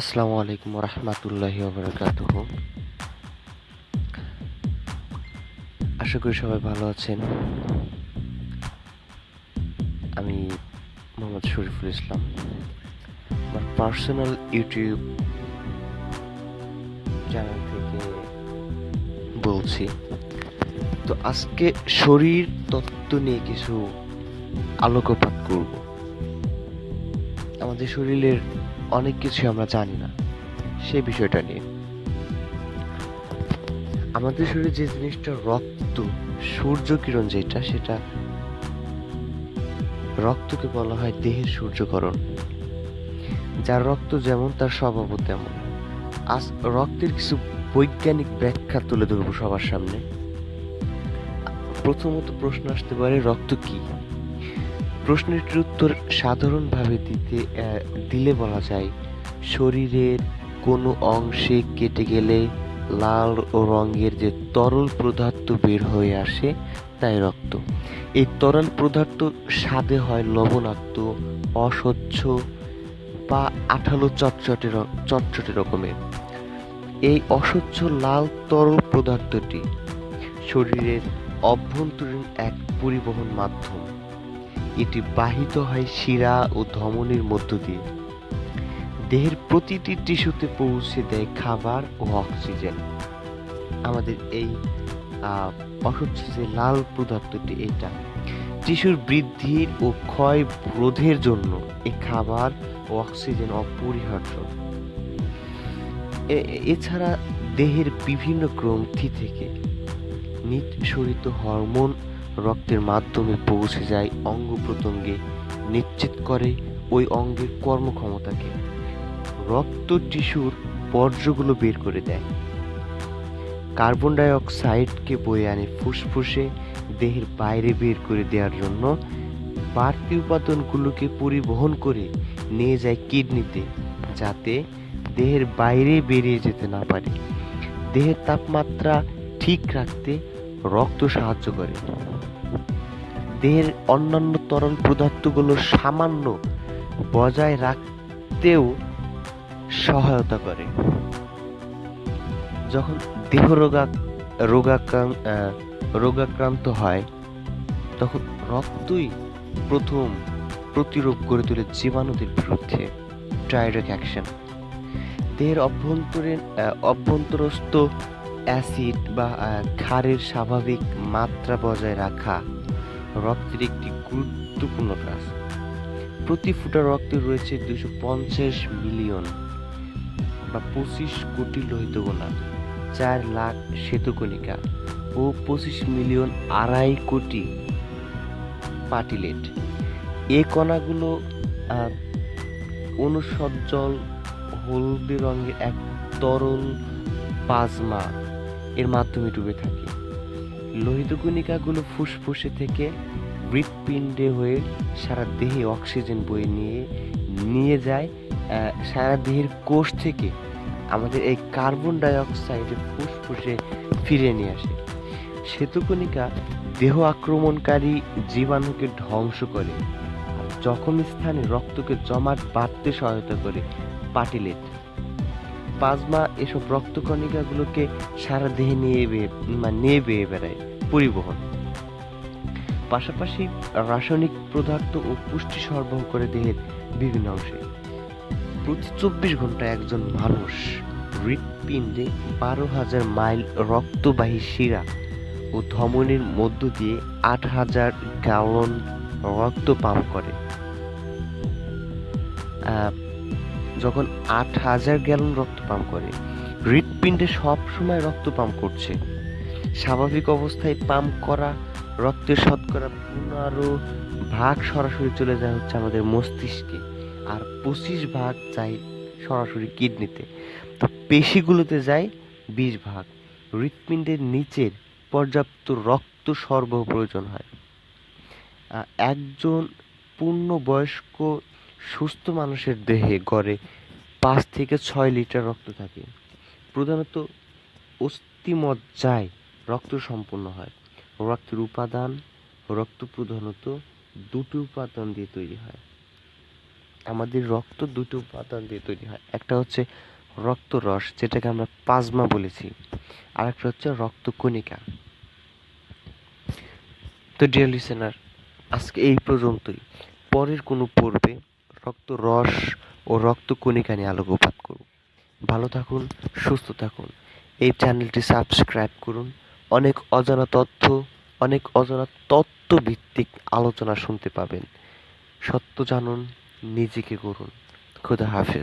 আসসালামু আলাইকুম রহমতুল্লাহি ওবরাকাতুহ আশা করি সবাই ভালো আছেন। আমি মোহাম্মদ শরীফুল ইসলাম। আমার পার্সোনাল ইউটিউব চ্যানেল থেকে বলছি। তো আজকে শরীর তত্ত্ব নিয়ে কিছু আলোকপাত করব। আমাদের শরীরের অনেক কিছু আমরা জানি না সেই বিষয়টা নিয়ে। আমাদের শরীরে যে জিনিসটা রক্ত, সূর্য কিরণ যেটা, সেটা রক্তকে বলা হয় দেহের সূর্যকরণ। যার রক্ত যেমন, তার স্বভাবও তেমন। আজ রক্তের কিছু বৈজ্ঞানিক ব্যাখ্যা তুলে ধরবো সবার সামনে। প্রথমত প্রশ্ন আসতে পারে, রক্ত কি? প্রশ্নটির উত্তর সাধারণভাবে দিতে দিলে বলা যায়, শরীরের কোনো অংশে কেটে গেলে লাল রঙের যে তরল পদার্থ বের হয়ে আসে, তাই রক্ত। এই তরল পদার্থ স্বাদে হয় লবণাক্ত, অস্বচ্ছ বা আঠালো চটচটে চটচটে রকমের। এই অস্বচ্ছ লাল তরল পদার্থটি শরীরের অভ্যন্তরীণ এক পরিবহন মাধ্যম। এটি বাহিত হয় শিরা ও ধমনীর মধ্য দিয়ে। দেহের প্রতিটি টিস্যুতে পৌঁছে দেয় খাবার ও অক্সিজেন। আমাদের এই অস্বচ্ছ যে লাল পদার্থটি এটা, টিস্যুর বৃদ্ধির ও ক্ষয় রোধের জন্য এই খাবার ও অক্সিজেন অপরিহার্য। এছাড়া দেহের বিভিন্ন গ্রন্থি থেকে নিঃসরিত হরমোন রক্তের মাধ্যমে পৌঁছে যায় অঙ্গ প্রত্যঙ্গে, নিশ্চিত করে ওই অঙ্গের কর্মক্ষমতাকে। রক্ত টিস্যুর বর্জ্যগুলো বের করে দেয়। কার্বন ডাই অক্সাইডকে বয়ে আনে ফুসফুসে, দেহের বাইরে বের করে দেওয়ার জন্য বাড়তি উপাদানগুলোকে পরিবহন করে নিয়ে যায় কিডনিতে, যাতে দেহের বাইরে বেরিয়ে যেতে না পারে। দেহের তাপমাত্রা ঠিক রাখতে রক্ত সাহায্য করে। দেহের অন্যান্য তরল পদার্থগুলো সামান্য বজায় রাখতেও সহায়তা করে। যখন দেহ রোগা রোগাক্রান্ত রোগাক্রান্ত হয়, তখন রক্তই প্রথম প্রতিরোধ গড়ে তোলে জীবাণুদের বিরুদ্ধে ডাইরেক্ট অ্যাকশন। দেহের অভ্যন্তরীণ অভ্যন্তরস্থ অ্যাসিড বা ক্ষারের স্বাভাবিক মাত্রা বজায় রাখা রক্তের একটি গুরুত্বপূর্ণ কাজ। প্রতি ফুটা রক্তে রয়েছে দুশো পঞ্চাশ মিলিয়ন বা পঁচিশ কোটি লোহিত কণা, চার লাখ শ্বেতকণিকা ও পঁচিশ মিলিয়ন আড়াই কোটি পাটিলেট। এ কণাগুলো অনুসজ্জল হলদে রঙের এক তরল প্লাজমা এর মাধ্যমে ডুবে থাকে। লোহিত কণিকাগুলো ফুসফুসে থেকে হৃৎপিণ্ডে হয়ে সারা দেহে অক্সিজেন বয়ে নিয়ে নিয়ে যায় সারা দেহের কোষ থেকে আমাদের এই কার্বন ডাই অক্সাইড ফুসফুসে ফিরে নিয়ে আসে। শ্বেতকণিকা দেহ আক্রমণকারী জীবাণুকে ধ্বংস করে জখম স্থানে রক্তকে জমাট বাড়তে সহায়তা করে পাটিলেট। প্লাজমা এসব রক্তকণিকাগুলোকে সারা দেহে নিয়ে মানে নিয়ে বেয়ে বেড়ায়, পরিবহন। পাশাপাশি রাসায়নিক পদার্থ ও পুষ্টি সরবরাহ করে দেহের বিভিন্ন অংশে। প্রতি চব্বিশ ঘন্টায় একজন মানুষ হৃৎপিণ্ডে বারো হাজার মাইল রক্তবাহী শিরা ও ধমনীর মধ্য দিয়ে আট হাজার গ্যালন রক্ত পাম্প করে। যখন আট হাজার গ্যালন রক্ত পাম্প করে, হৃৎপিণ্ডে সবসময় রক্ত পাম্প করছে। স্বাভাবিক অবস্থায় পাম্প করা, রক্তের শতকরা পনেরো ভাগ সরাসরি চলে যায় হচ্ছে আমাদের মস্তিষ্কে, আর পঁচিশ ভাগ যায় সরাসরি কিডনিতে। তো পেশিগুলোতে যায় বিশ ভাগ। হৃৎপিণ্ডের নিচের পর্যাপ্ত রক্ত সর্ব প্রয়োজন হয়। একজন পূর্ণবয়স্ক সুস্থ মানুষের দেহে গড়ে পাঁচ থেকে ছয় লিটার রক্ত থাকে। প্রধানত অস্থিমজ্জায় রক্ত সম্পন্ন হয়। রক্তের উপাদান রক্ত প্রধানত দুটি উপাদান দিয়ে তৈরি হয়। আমাদের রক্ত দুটো উপাদান দিয়ে তৈরি হয়। একটা হচ্ছে রক্তরস, যেটাকে আমরা প্লাজমা বলেছি। আর একটা হচ্ছে রক্তকণিকা। তো ডিয়ার লিসেনার আজকে এই পর্যন্তই। পরের কোনো পর্বে রক্তরস ও রক্তকণিকা নিয়ে আলোকপাত করব ভালো থাকুন, সুস্থ থাকুন। এই চ্যানেলটি সাবস্ক্রাইব করুন। অনেক অজানা তথ্য, অনেক অজানা তত্ত্ব ভিত্তিক আলোচনা শুনতে পাবেন। সত্য জানুন, নিজেকে করুন খুদা হাফেজ।